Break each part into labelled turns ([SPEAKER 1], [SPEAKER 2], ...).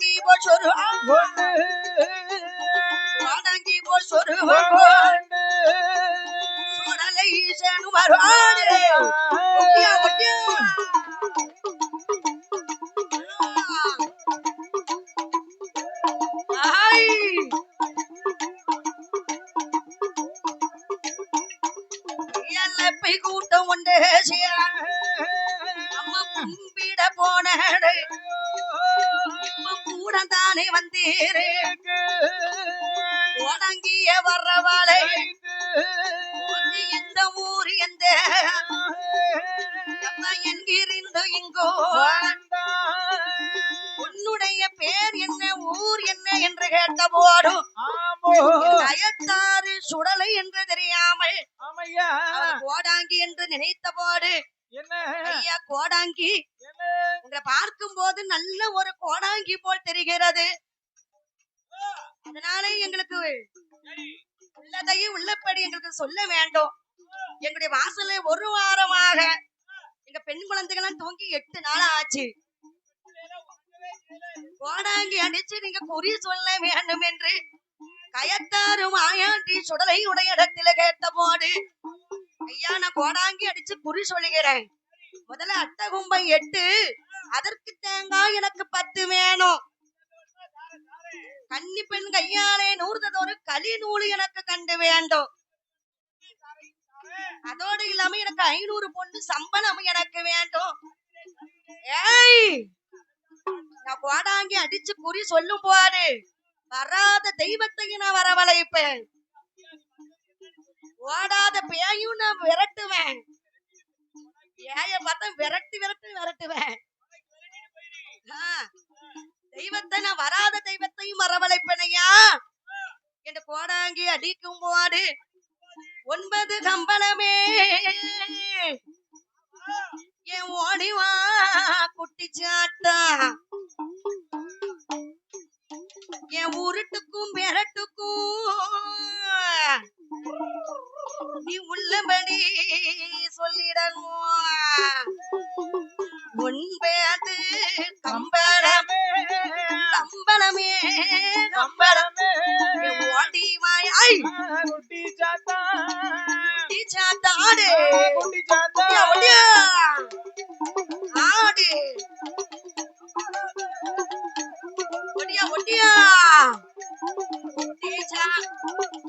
[SPEAKER 1] கோடாங்கி போல் சொரு
[SPEAKER 2] கொண்டு
[SPEAKER 1] கோடாங்கி போல் சொரு என்று நினைத்த போது
[SPEAKER 2] என்ன?
[SPEAKER 1] ஐயா கோடாங்கி உங்களை பார்க்கும் போது நல்ல ஒரு கோடாங்கி போல் தெரிகிறது. அதனால எங்களுக்கு உள்ளதையும் உள்ளபடி எங்களுக்கு சொல்ல வேண்டும். எங்களுடைய வாசல்ல ஒரு வாரமாக எங்க பெண் குழந்தைகள்லாம் தூங்கி எட்டு நாள் ஆச்சு. கோடாங்கி அடிச்சு நீங்க குறி சொல்ல வேண்டும் என்று கயத்தாரும் ஆயாண்டி சுடலை உடைய இடத்துல கேட்ட போது ஐயா நான் கோடாங்கி அடிச்சு குறி சொல்லுகிறேன். முதல்ல அட்டகும்பம் எட்டு. அதற்கு தேங்காய் எனக்கு பத்து வேணும். கன்னி பெண் கையாலே நூறுதொரு களி நூல் எனக்கு கண்டு வேண்டும். அதோடு இல்லாம எனக்கு ஐநூறு பொண்ணு சம்பளம் எனக்கு வேண்டும். ஏய்! நான் கோடாங்கி அடிச்சு குறி சொல்லும் போது வராத தெய்வத்தையும் நான் வரவழைப்பேன். ஓடாத பேயும் நான் விரட்டுவேன். பேய பார்த்தா விரட்டி விரட்டி விரட்டுவேன். தெய்வத்தை நான் வராத தெய்வத்தையும் மரவழைப்பனையா? என்று கோடாங்கி அடிக்கும் போது ஒன்பது கம்பளமே என் ஓடிவா குட்டி சாட்டா. என் உருட்டுக்கும் பெரட்டுக்கும் நீ உள்ளபடி சொல்லிடணும். உன்பேது கம்பளம் கம்பளமே கம்பளம்.
[SPEAKER 2] குட்டி சாத்தா
[SPEAKER 1] குட்டி சாட்டா ஆடு
[SPEAKER 2] குட்டி சாத்தா
[SPEAKER 1] குட்டி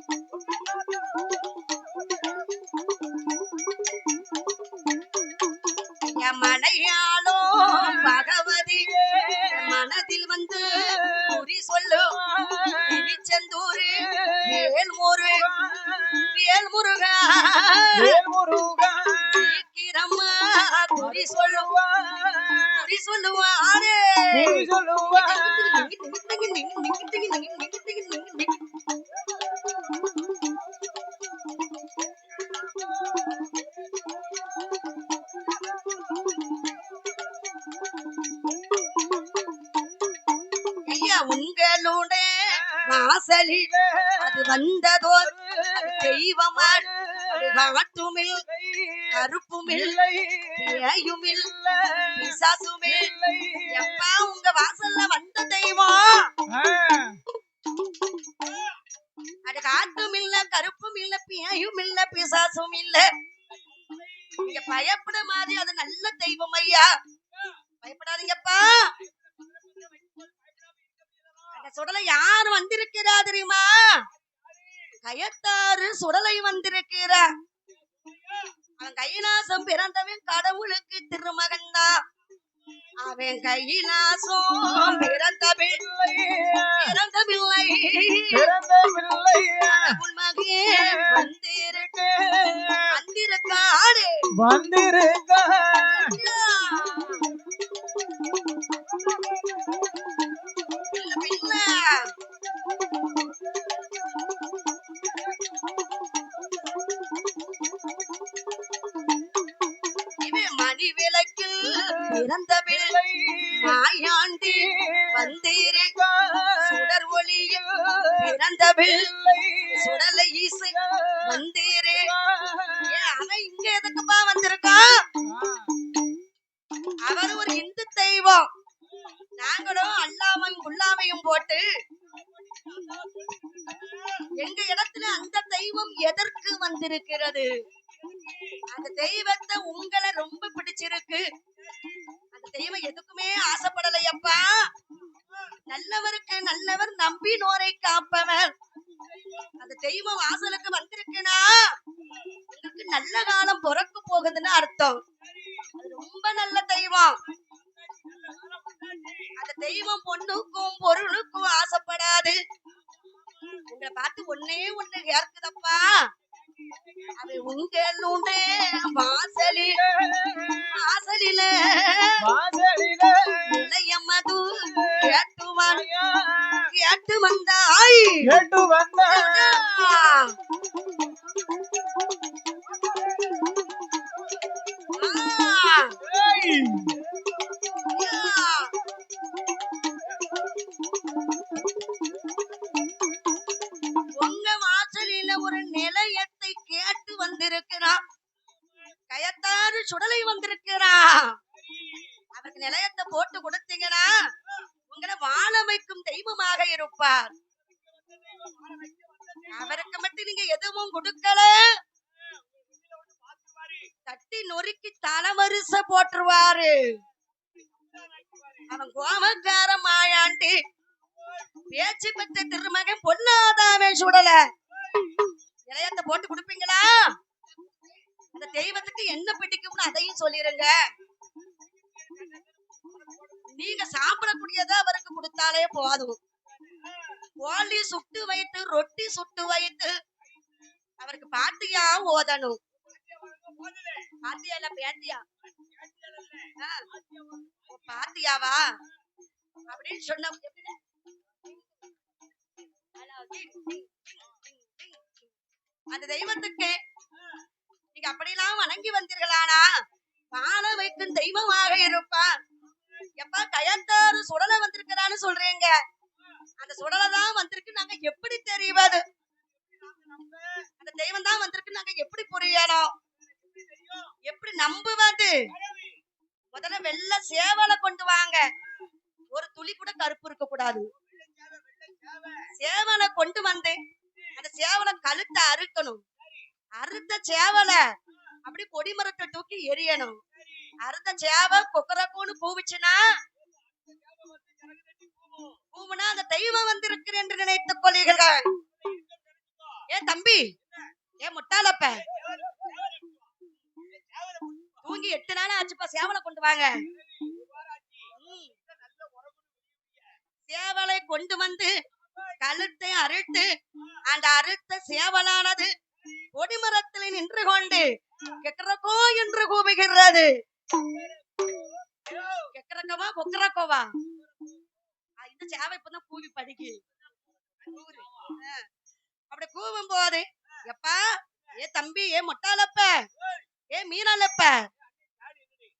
[SPEAKER 1] காட்டுமில் கருப்புமில் பேயுமில் பிசாசுமில். எப்ப உங்க வாசல்ல வந்த தெய்வம்? அது காட்டும் இல்ல கருப்பும் இல்ல பியாயும் இல்ல பிசாசும் இல்ல நீங்க பயப்பட மாதிரி அது நல்ல தெய்வம் ஐயா. பயப்படாதீங்கப்பா. அந்த சுடலை யார் வந்திருக்கிறா தெரியுமா? கயத்தாறு சுடலை வந்திருக்கிறா. அவன் கைலாசம் பிறந்தவன் கடவுளுக்கு திருமகன் தான் அவன் கைலாசம் பிறந்தவில்லை.
[SPEAKER 2] பிறந்த பிள்ளை
[SPEAKER 1] கடவுள் மகே வந்திருக்க. வந்திருக்காடு
[SPEAKER 2] வந்திருக்க
[SPEAKER 1] பிறக்க போகுதுன்னு அர்த்தம். ரொம்ப நல்ல தெய்வம். அந்த தெய்வம் பொண்ணுக்கும் பொருளுக்கும் ஆசைப்படாது. உங்களை பார்த்து ஒன்னே ஒண்ணு கேட்குதப்பா அது உங்களுடைய வாசலில் வாசலில.
[SPEAKER 2] வாசலில
[SPEAKER 1] மது கேட்டு கேட்டு வந்தாய்.
[SPEAKER 2] கேட்டு வந்த.
[SPEAKER 1] உங்க வாசலில ஒரு நிலையத்தை கேட்டு வந்திருக்கிறான் கயத்தாறு சுடலை வந்திருக்கிறான் அவருக்கு நிலையத்தை போட்டு கொடுத்தீங்கன்னா உங்களை வாழ வைக்கும் தெய்வமாக இருப்பார். அவருக்கு மட்டும் நீங்க எதுவும் கொடுக்கல. தட்டி நொறுக்கி தலவரிச போட்டுருவாரு. அவன் கோமக்கார மாயாண்டி. பேச்சு பெற்ற திருமகன் பொண்ணாதாவே சுடல. இளையத்தை போட்டு கொடுப்பீங்களா? அந்த தெய்வத்துக்கு என்ன பிடிக்கும்னு அதையும் சொல்லிருங்க. நீங்க சாப்பிடக்கூடியத அவருக்கு கொடுத்தாலே போதும். கோழி சுட்டு வைத்து ரொட்டி சுட்டு வைத்து அவருக்கு பாட்டியா ஓதணும். பாத்தியா இல்ல பேத்தியா? பாத்தியாவா? அப்படின்னு சொன்ன அந்த தெய்வத்துக்கு நீங்க அப்படியெல்லாம் வணங்கி வந்தீர்களானா? வாழ வைக்கும் தெய்வமாக இருப்பா. எப்ப கயத்தாறு சுடலை வந்திருக்கிறான்னு சொல்றீங்க. அந்த சுடலை தான் வந்திருக்கு நாங்க எப்படி தெரிவது? அந்த தெய்வம் தான் வந்திருக்கு நாங்க எப்படி புரியணும்? எப்படி நம்புவது? முதல்ல வெள்ளை சேவலை கொண்டு வாங்க. ஒரு துளி கூட கருப்பு இருக்க கூடாது. சேவலை கொண்டு வந்து அந்த சேவலை கழுத்தை அறுக்கணும். அறுத்த சேவலை அப்படி கொடிமரத்தை தூக்கி எரியணும் அறுத்த சேவை கொக்கரக்கூன்னு கூவிச்சுனா பூவுனா அந்த தெய்வம் வந்திருக்கு என்று நினைத்துக் கொள்ளுகிறார் ஏன் தம்பி? ஏன் முட்டாளப்ப? தூங்கி எட்டு நாள் ஆச்சுப்பா சேவலை கொண்டு வாங்க. சேவலை கொண்டு வந்து கழுத்தை அறுத்து அந்த அறுத்த சேவலானது கொடிமரத்தில் நின்று கொண்டு கெக்கரக்கோ என்று கூவுகிறது. கெக்கரக்கவா கொக்கரக்கோவா? இந்த சேவை இப்பதான் கூவி படிக்கு அப்படி கூவும் போது எப்பா ஏ தம்பி ஏ முட்டாளப்ப? ஏ மீனாலப்ப?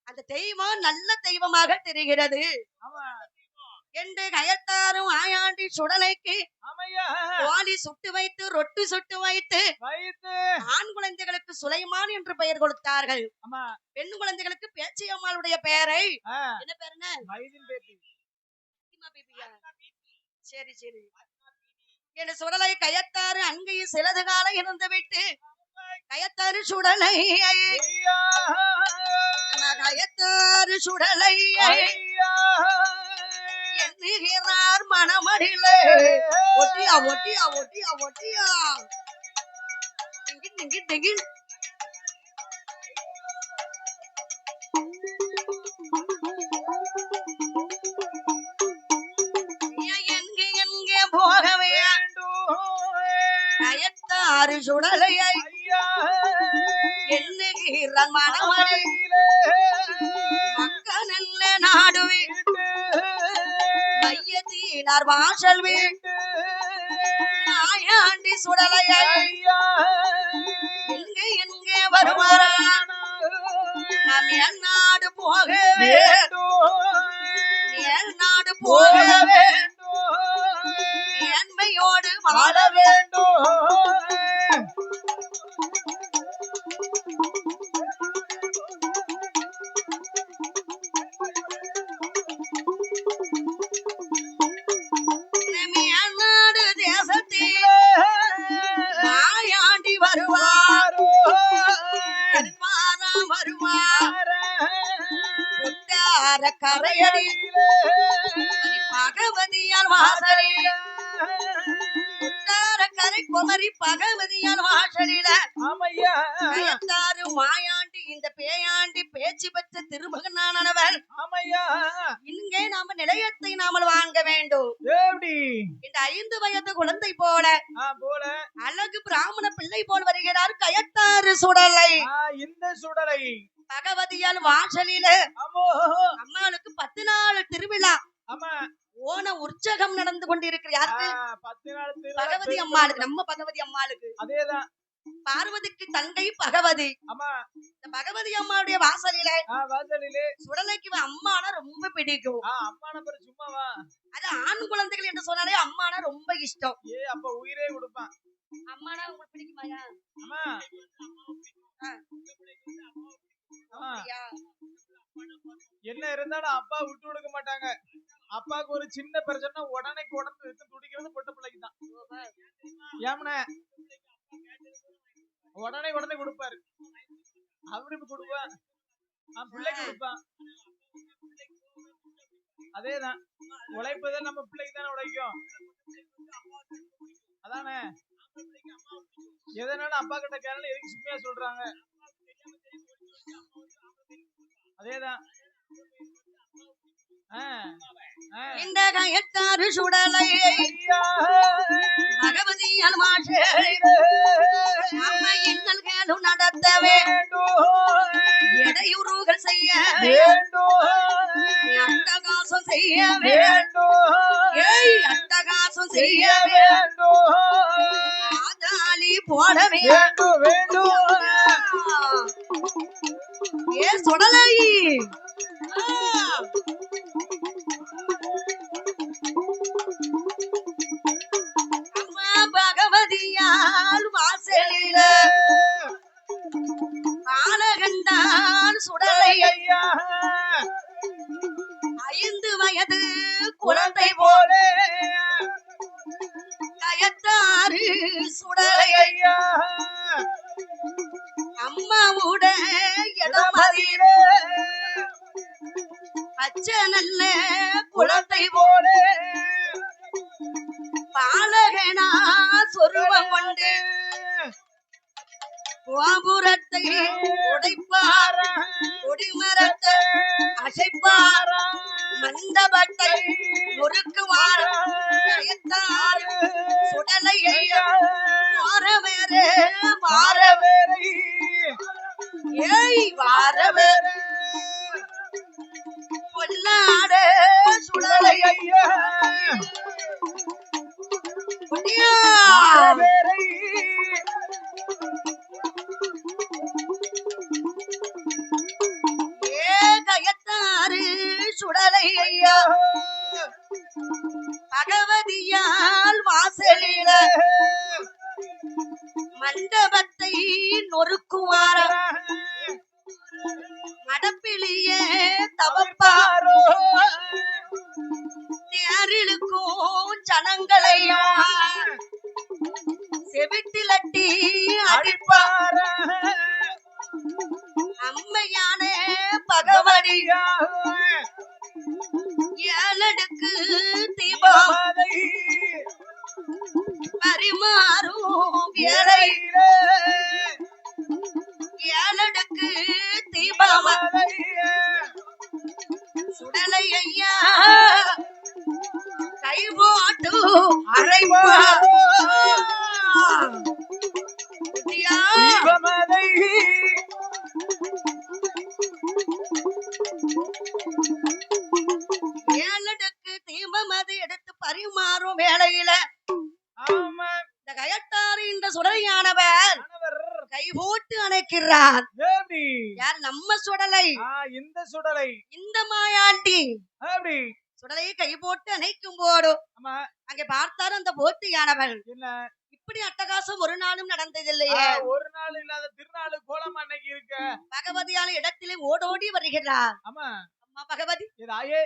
[SPEAKER 1] அந்த தெய்வம் நல்ல தெய்வமாக தெரிகிறது. என்று கயத்தாரும் ஆயாண்டி சுடலைக்கு கோழி சுட்டு வைத்து ரொட்டி சுட்டு வைத்து ஆண் குழந்தைகளுக்கு சுலைமான் என்று பெயர் கொடுத்தார்கள். பெண் குழந்தைகளுக்கு பேச்சியம்மாளுடைய பெயரை
[SPEAKER 2] ஆ,
[SPEAKER 1] என்ன பேர் என்ன? சரி சரி. என் சுடலை கயத்தாறு அங்கேயும் சிலது காலம் இருந்து விட்டு கயத்தாறு சுடலை கயத்தாறு சுடலை எண்ணுகிறார் மனமடிலே. ஒட்டியா ஒட்டியா ஒட்டியா ஒட்டியா. டிங்கி டிங்கி டிங்கி ஐயா, எங்கே எங்கே போகவே? கயத்தாறு சுடலையை.
[SPEAKER 2] ஐயா
[SPEAKER 1] எண்ணுகிறார் மனமடி மக்கள் நல்ல நாடுவே. மையத்தீனார் வாசல் வீட்டு ஆயாண்டி சுடலையை எங்கே எங்கே வருவாரா நாம் என் நாடு போகவே. என் நாடு போகவே. என்மையோடு வாழ வாசலில பகவதி. அம்மாளுக்கு நம்ம பகவதி அம்மாளுக்கு.
[SPEAKER 2] அதேதான்
[SPEAKER 1] பார்வதிக்கு தங்கை பகவதி.
[SPEAKER 2] ஆமா
[SPEAKER 1] இந்த பகவதி அம்மாவுடைய வாசலில
[SPEAKER 2] வாசலிலே.
[SPEAKER 1] சுடலைக்கு அம்மானா ரொம்ப பிடிக்கும்.
[SPEAKER 2] ஆ அம்மா நம்பர் சும்மாவா?
[SPEAKER 1] அது ஆண் குழந்தைகள் என்று சொன்னாலே அம்மானா ரொம்ப இஷ்டம்.
[SPEAKER 2] ஏ அப்ப உயிரே கொடுப்பான்.
[SPEAKER 1] அம்மானா உங்களுக்கு பிடிக்குமாயா
[SPEAKER 2] அம்மா? என்ன இருந்தாலும் அப்பா விட்டு கொடுக்க மாட்டாங்க. அப்பாவுக்கு ஒரு சின்ன பிரச்சனை உடனே உடம்பு எடுத்து துடிக்கிறது பொட்டு பிள்ளைக்கு தான் ஏமனே உடனே உடனே கொடுப்பாரு. அவரு கொடுப்பான் பிள்ளைக்கு கொடுப்பான் அதேதான். உழைப்பதே நம்ம பிள்ளைக்கு தானே உழைக்கும். அதானே? எதனால அப்பா கிட்ட கேரள எதுக்கு சும்மையா சொல்றாங்க? அதேதான். ஆஹ்
[SPEAKER 1] இந்த கயத்தாறு சுடலை பகவதி அனுமாஷே அம்மை இன்னல்களும் நடத்தவே
[SPEAKER 2] வேண்டும்,
[SPEAKER 1] இடையூறுகள் செய்யவே
[SPEAKER 2] வேண்டும்,
[SPEAKER 1] அட்டகாசம் செய்யவே
[SPEAKER 2] வேண்டும்,
[SPEAKER 1] ஏய் அட்டகாசம்
[SPEAKER 2] செய்ய வேண்டும்,
[SPEAKER 1] போடவே
[SPEAKER 2] வேண்டும், வேண்டும்.
[SPEAKER 1] ஏ சுடலை. அம்மாவுட இடமதிர
[SPEAKER 2] இடமதிலே
[SPEAKER 1] குளம் பகவதியால் வாசலில மண்டபத்தை நொறுக்குவார அணைக்கிறார் யார் நம்ம சுடலை?
[SPEAKER 2] இந்த சுடலை.
[SPEAKER 1] இந்த மாயாண்டி.
[SPEAKER 2] அப்படி
[SPEAKER 1] சுடலையை கை போட்டு அணைக்கும் போது
[SPEAKER 2] ஆமா.
[SPEAKER 1] அங்கே பார்த்தார் அந்த போட்டியானவள் இப்படி அட்டகாசம் ஒரு நாளும் நடந்ததில்லையே.
[SPEAKER 2] ஒரு நாள் இல்லாத திருநாள் கோலம் அன்னைக்கு இருக்க.
[SPEAKER 1] பகவதியான இடத்திலே ஓடோடி வருகிறார்.
[SPEAKER 2] ஆமா.
[SPEAKER 1] அம்மா பகவதி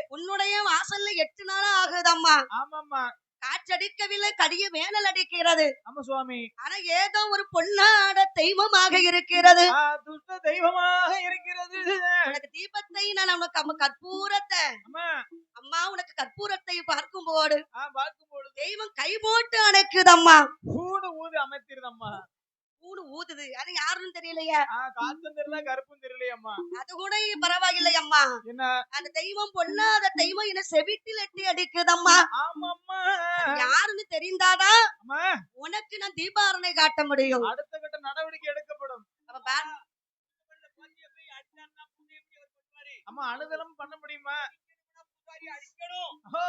[SPEAKER 1] உன்னுடைய வாசல்ல எட்டு நாள் ஆகுதம்மா
[SPEAKER 2] ஆமாம்மா.
[SPEAKER 1] காற்றடிக்கவில்லை கடிய வேனல் அடிக்கிறது.
[SPEAKER 2] ஆமா சுவாமி.
[SPEAKER 1] ஆனா ஏதோ ஒரு பொன்னாட தெய்வமாக இருக்கிறது.
[SPEAKER 2] துஷ்ட தெய்வமாக இருக்கிறது.
[SPEAKER 1] உனக்கு தீபத்தை நான் உனக்கு கற்பூரத்தை.
[SPEAKER 2] அம்மா
[SPEAKER 1] அம்மா உனக்கு கற்பூரத்தை பார்க்கும் போது
[SPEAKER 2] பார்க்கும் பொழுது
[SPEAKER 1] தெய்வம் கை போட்டு அணைக்குதம்மா
[SPEAKER 2] கூடு ஊது அமைத்திருதம்மா
[SPEAKER 1] கூடு ஊதுது அது யாருன்னு தெரியலையா.
[SPEAKER 2] காத்தும் தெரியல கருப்பும் தெரியலையம்மா.
[SPEAKER 1] அது கூட பரவாயில்லை அம்மா
[SPEAKER 2] என்ன?
[SPEAKER 1] அந்த தெய்வம் பொல்லாத தெய்வம் என்ன செவிட்டில் எட்டி அடிக்குதம்மா.
[SPEAKER 2] ஆமாம்மா.
[SPEAKER 1] யாருன்னு தெரிந்தாதான் உனக்கு நான் தீபாரணை காட்ட முடியும்.
[SPEAKER 2] அடுத்த கட்ட நடவடிக்கை எடுக்கப்படும். அம்மா அனுதலம் பண்ண முடியுமா? அம்மா,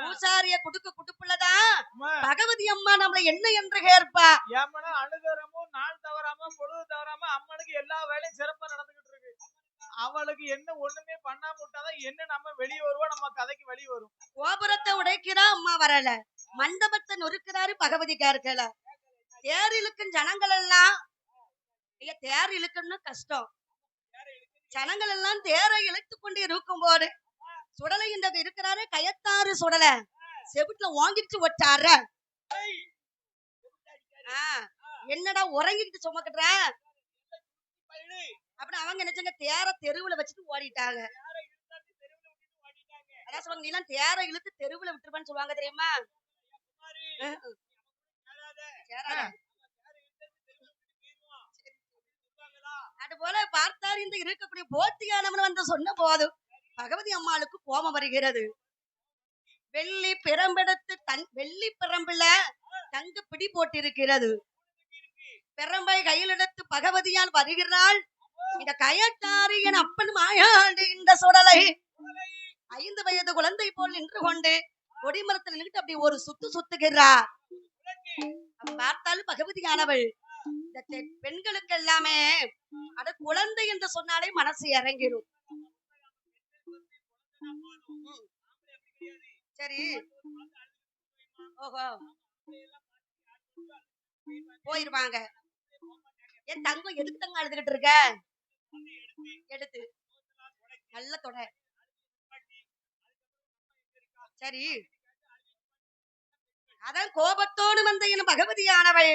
[SPEAKER 1] பூசாரிய குடுக்க குடுப்புலதான்
[SPEAKER 2] அம்மா,
[SPEAKER 1] பகவதி அம்மா நம்மள என்ன என்று கேட்பா?
[SPEAKER 2] ஏம்மனா அனுதரமும் நாள் தவறாம பொழுது தவறாம அம்மனுக்கு எல்லா வேலையும் சிறப்பா நடந்துகிட்டு இருக்கு. அவளுக்கு என்ன ஒண்ணுமே பண்ணாம விட்டாதான் என்ன நம்ம வெளியே வருவோம் நம்ம கதைக்கு வெளியே வரும்
[SPEAKER 1] கோபுரத்தை உடைக்கிறா அம்மா வரல. மண்டபத்தை நொறுக்கிறாரு பகவதி கேட்கல. தேர் இழுக்கும் ஜனங்கள் எல்லாம் ஐயா தேர் இழுக்கணும்னா கஷ்டம். ஜனங்கள் எல்லாம் தேரை இழுத்து கொண்டு இருக்கும் போது சுடலை இந்த இருக்கிறாரு கயத்தாறு சுடல. செவிட்டுல வாங்கிட்டு ஒட்டார என்னடா உறங்கிட்டு சுமக்குற? அப்படின்னு அவங்க நினைச்சாங்க தேர தெருவுல வச்சுட்டு ஓடிட்டாங்க. அதான் சொல்லுவாங்க நீ எல்லாம் தேர இழுத்து தெருவுல விட்டுருப்பான்னு சொல்லுவாங்க தெரியுமா? அது போல பார்த்தார் இந்த இருக்கக்கூடிய போத்தியானவன் வந்து சொன்ன போதும். பகவதி அம்மாளுக்கு கோபம் வருகிறது. வெள்ளி பிரம்பெடுத்து தன் வெள்ளி பிரம்புல தங்க பிடி போட்டிருக்கிறது. பெரம்பை கையில் எடுத்து பகவதியால் வருகிறாள். இந்த கயத்தாறு என் அப்பன் மாயாண்டு இந்த சுடலை. ஐந்து வயது குழந்தை போல் நின்று கொண்டு கொடிமரத்தில் நின்று அப்படி ஒரு சுத்து சுத்துகிறார். பார்த்தாலும் பகவதியானவள் இந்த பெண்களுக்கு எல்லாமே அட குழந்தை என்று சொன்னாலே மனசு இறங்கிடும் சரி. ஓஹோ. போயிருவாங்க. என் தங்கம் எதுக்கு தங்கம் அழுதுகிட்டு இருக்க? எடுத்து நல்ல தொடை. சரி. அதான் கோபத்தோடு வந்த என் பகவதியானவள்.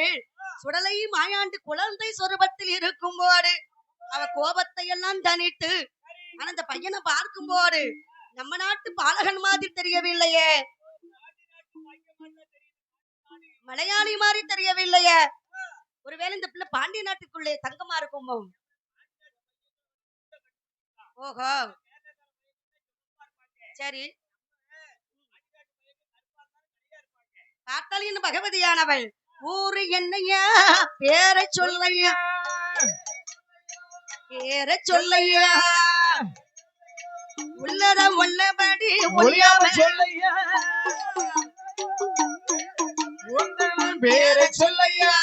[SPEAKER 1] சுடலை மாயாண்டு குழந்தை சொரூபத்தில் இருக்கும் போது அவ கோபத்தை எல்லாம் தனித்து ஆனா அந்த பையனை பார்க்கும் போது நம்ம நாட்டு பாலகன் மாதிரி தெரியவில்லையே. மலையாளி மாதிரி தெரியவில்லையே. ஒருவேளை இந்த பிள்ளை பாண்டிய நாட்டுக்குள்ளே தங்கமா இருக்குமோ? ஓஹோ. சரி. பார்த்தாலும் பகவதியானவள் ஊரு என்னையா? பேரை சொல்லையா? பேரை சொல்லையா? உள்ளத உள்ளபடி
[SPEAKER 2] ஒளியாம சொல்லையா? பேரை சொல்லையா?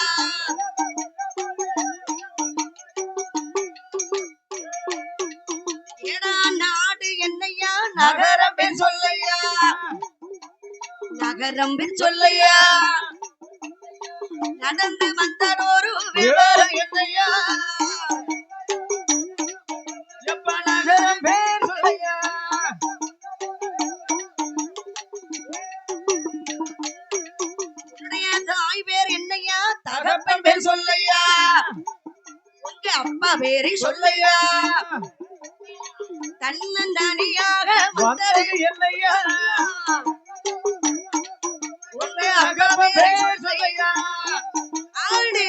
[SPEAKER 1] நாடு என்னையா? நகரம் பேர் சொல்லையா? நகரம் பேர் சொல்லையா? நடந்து வந்ததொரு விவரம் என்னையா? அப்பா பேரை சொல்லையா? தன்னந்தனியாக
[SPEAKER 2] என்னையா?
[SPEAKER 1] ஆடு.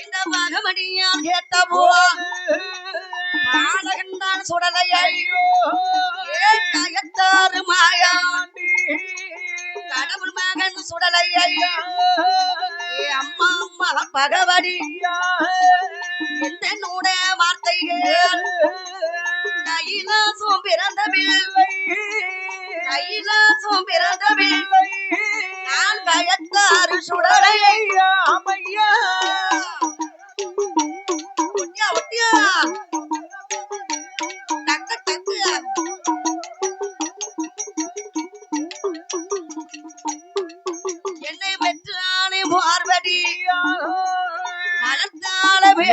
[SPEAKER 1] இந்த கேட்ட போவா பாலகன்தான் சுடலையை?
[SPEAKER 2] ஐயோ.
[SPEAKER 1] ஏன் கயத்தாறு மாயா?
[SPEAKER 2] ஆண்டி.
[SPEAKER 1] கடவுள் மகன் சுடலையை? அம்மா அம்மா பகவடி
[SPEAKER 2] ஐயா.
[SPEAKER 1] வார்த்தைகள் கைலாசம் பிறந்த பிள்ளை கைலாசம் பிறந்த பிள்ளை நான் கயத்தாறு சுடலையை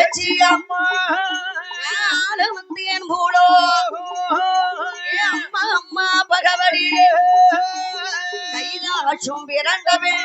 [SPEAKER 1] பேச்சு
[SPEAKER 2] அம்மா.
[SPEAKER 1] வந்தேன் பூலோ அம்மா
[SPEAKER 2] அம்மா
[SPEAKER 1] பகவடி கைலாசும்
[SPEAKER 2] பிறந்தவன்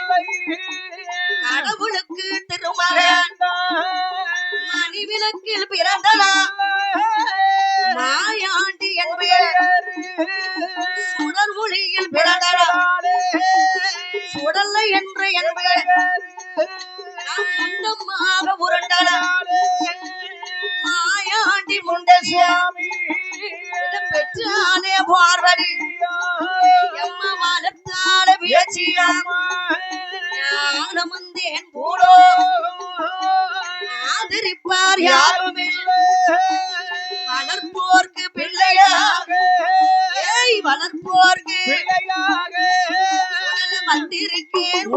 [SPEAKER 1] வந்திருக்கேன்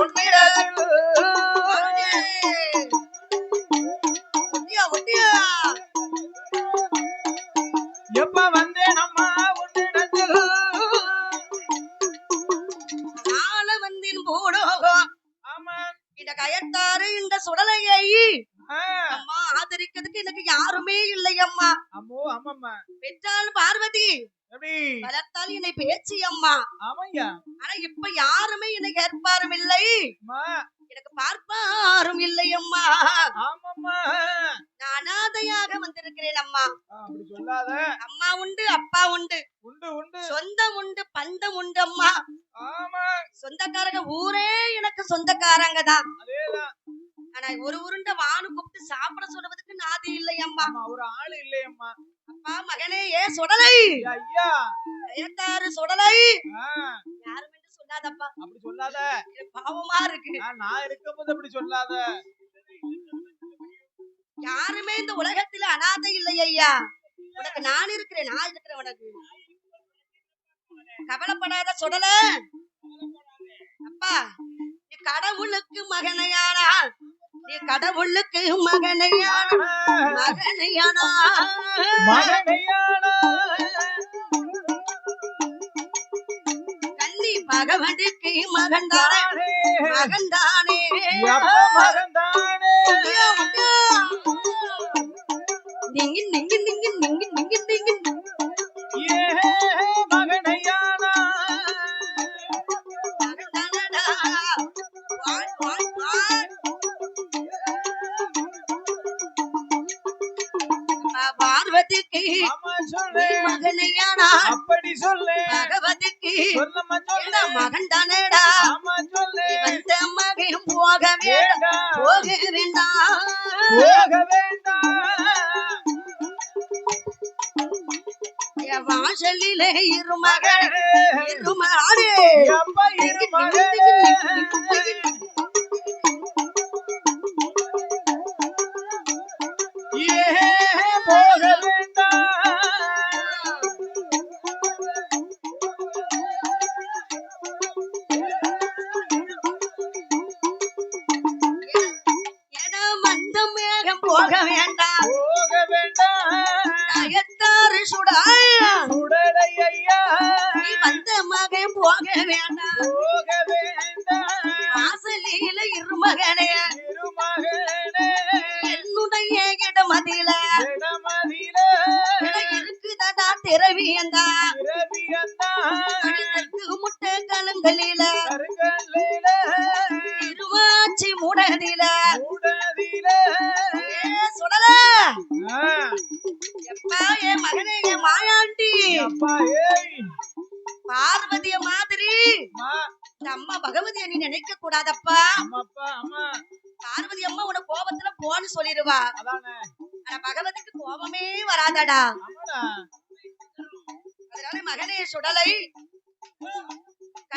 [SPEAKER 1] ஊரே எனக்கு சொந்தக்காரங்க தான். ஆனா ஒரு உருண்டை வானு கூப்பிட்டு சாப்பிட சொல்றதுக்கு நாதி இல்லை அம்மா
[SPEAKER 2] ஆமா ஒரு ஆளு இல்லையம்மா.
[SPEAKER 1] அப்பா மகனே ஏ சுடலை.
[SPEAKER 2] ஐயா,
[SPEAKER 1] ஏத்தாரு சுடலை. யாரும் சொல்லாதப்பா.
[SPEAKER 2] அப்படி சொல்லாத.
[SPEAKER 1] பாவமா இருக்கு.
[SPEAKER 2] நான் இருக்கும்போது அப்படி சொல்லாத.
[SPEAKER 1] யாருமே இந்த உலகத்துல அனாதை இல்லை ஐயா. உனக்கு நான் இருக்கிறேன் நான் இருக்கிறேன் உனக்கு. கவலைப்படாத சுடல. அப்பா நீ கடவுளுக்கு மகனையானால் நீ கடவுளுக்கு மகனையான மகனையானா
[SPEAKER 2] மகனையானா
[SPEAKER 1] கள்ளி பகவனுக்கு மகன்தானே. மகன்தானே.
[SPEAKER 2] மகன்தானே
[SPEAKER 1] நீங்க நீங்க நீங்க நீங்க நீங்க நீங்க. போக வேண்டாம் போக வேண்டாம் நயத்தாறு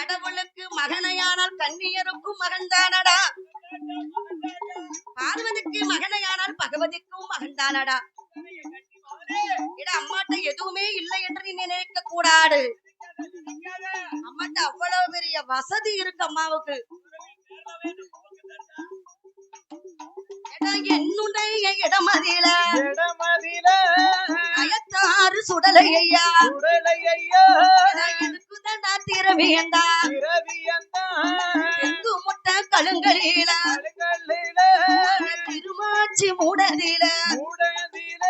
[SPEAKER 1] கடவுளுக்கு மகனையானால் கண்ணியருக்கும் மகன்தானடா? பார்வதிக்கு மகனையானால் பகவதிக்கும் மகன்தானடா? இட அம்மாட்ட எதுவுமே இல்லை என்று நீ நினைக்க கூடாது. அம்மாட்ட அவ்வளவு பெரிய வசதி இருக்கு அம்மாவுக்கு. என்னுடைய இடமதியில
[SPEAKER 2] இடமதில
[SPEAKER 1] அயத்தாறு சுடலை ஐயா.
[SPEAKER 2] உடலை ஐயா.
[SPEAKER 1] இருக்குதண்டா திரவியண்டா
[SPEAKER 2] இரவியந்தா
[SPEAKER 1] எங்கு முட்டை கழுங்கலில.
[SPEAKER 2] கருங்கல்லில
[SPEAKER 1] திருமாச்சி மூடதில.
[SPEAKER 2] உடதில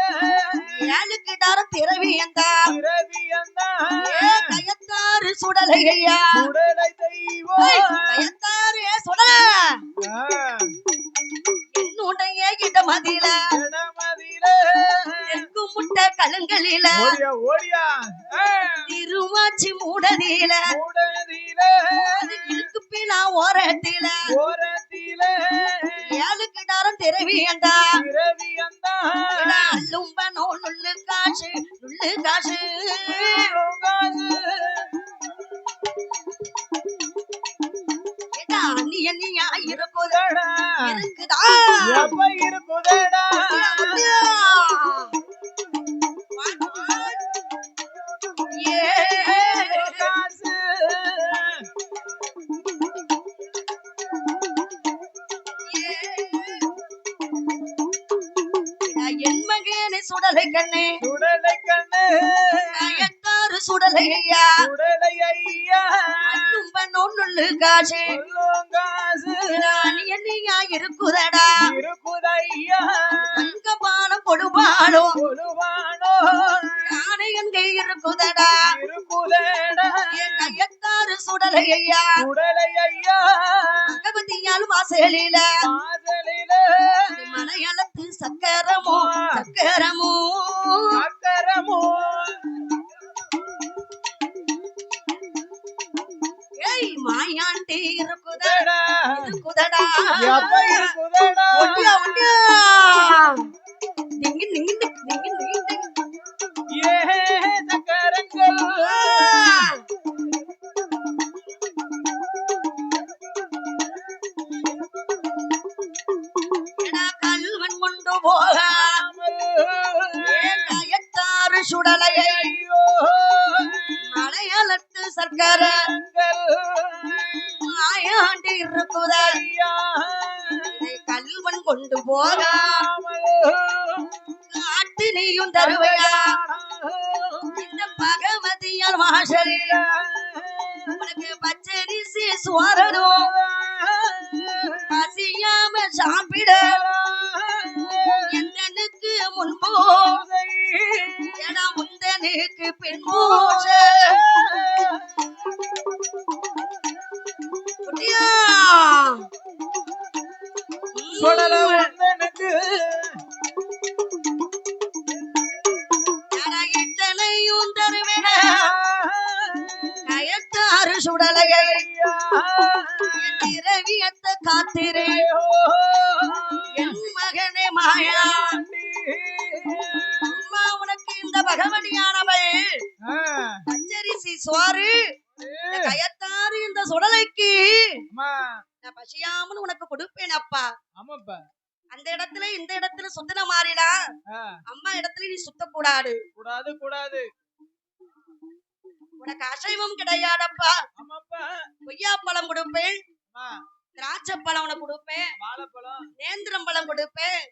[SPEAKER 1] ஏழுக்கு டார திரவியண்டா
[SPEAKER 2] இரவியந்தா
[SPEAKER 1] ஏ கயத்தாறு சுடலை ஐயா.
[SPEAKER 2] உடலை தெய்வம்.
[SPEAKER 1] ஏய், கயத்தாறு சுடல.
[SPEAKER 2] ஆ,
[SPEAKER 1] என்னுடைய இடமதில. தெற்கு முட்டை கலங்களில திருவாச்சி மூடதில. இழுக்கு பினா ஓரத்தில. ஏழு கிடாரம் திரவியண்டா
[SPEAKER 2] இரவியந்தா,
[SPEAKER 1] அல்லும்பனோ நுள்ளு காசு நுள்ளு காசு. நீயா? இருக்குதா
[SPEAKER 2] இருக்குதடா,
[SPEAKER 1] இருக்குதா?
[SPEAKER 2] எப்ப இருக்குதடா?
[SPEAKER 1] என் மகனே சுடலை கண்ணே.
[SPEAKER 2] சுடலை கண்ணு,
[SPEAKER 1] சுடலை ஐயா
[SPEAKER 2] சுடலை ஐயா,
[SPEAKER 1] நொன்னு காசே. என்னையா இருக்குதடா?
[SPEAKER 2] இருக்குதையா,
[SPEAKER 1] தங்க பானம் கொடுபாடும்
[SPEAKER 2] கொலுவானோ,
[SPEAKER 1] யானை எங்கே இருக்குதடா?
[SPEAKER 2] இருக்குதடா,
[SPEAKER 1] என் கயத்தாறு சுடலை ஐயா
[SPEAKER 2] சுடலை ஐயா,
[SPEAKER 1] பகவதியால் வாசலில.
[SPEAKER 2] வாசலில,
[SPEAKER 1] மலையாளத்து சக்கரமோ? சக்கரமோ?
[SPEAKER 2] சக்கரமோ,
[SPEAKER 1] மாயாண்டி இருக்குதா?
[SPEAKER 2] குதடா,
[SPEAKER 1] இருக்குதடா
[SPEAKER 2] எப்ப இருக்குதடா?
[SPEAKER 1] ஒட்டியா ஒட்டியா டிங்கி டிங்கி டிங்கி டிங்கி டிங்கி
[SPEAKER 2] ஏ சக்கரங்கள்.
[SPEAKER 1] எடா கல்வன் கொண்டு போக. ஏன் கயத்தாறு சுடலையை?
[SPEAKER 2] ஐயோ,
[SPEAKER 1] மலையாளத்து சர்க்கர மாயாண்டி இருக்குதா கல்வன் கொண்டு போக.
[SPEAKER 2] காமல்
[SPEAKER 1] காட்டு நீயும் தருவையா இந்த பகவதியால் வாசலில் உனக்கு பச்சரிசி சுவரடும் பசியாம சாப்பிட எந்தனுக்கு முன்போ எடா முந்தனுக்கு பின்போச இட்டனையும் தருவேன கயத்தாறு சுடலையை திரவியத்த காத்திரே. என் மகனே மாயா அம்மா உனக்கு இந்த பகவதியானவள். பச்சரிசி சோறு. இந்த கயத்தாறு இந்த சுடலைக்கு நான் பசியாமல் உனக்கு கொடுப்பேன் அப்பா.
[SPEAKER 2] ஆமாப்பா.
[SPEAKER 1] அந்த இடத்துல இந்த இடத்துல சுத்தன மாறிடா. அம்மா இடத்துல நீ சுத்தக்கூடாது.
[SPEAKER 2] கூடாது கூடாது.
[SPEAKER 1] உனக்கு அசைவம் கிடையாதப்பா.
[SPEAKER 2] ஆமாப்பா.
[SPEAKER 1] கொய்யாப்பழம் கொடுப்பேன். திராட்சை பழம் உனக்கு கொடுப்பேன். நேந்திரம் பழம் கொடுப்பேன்.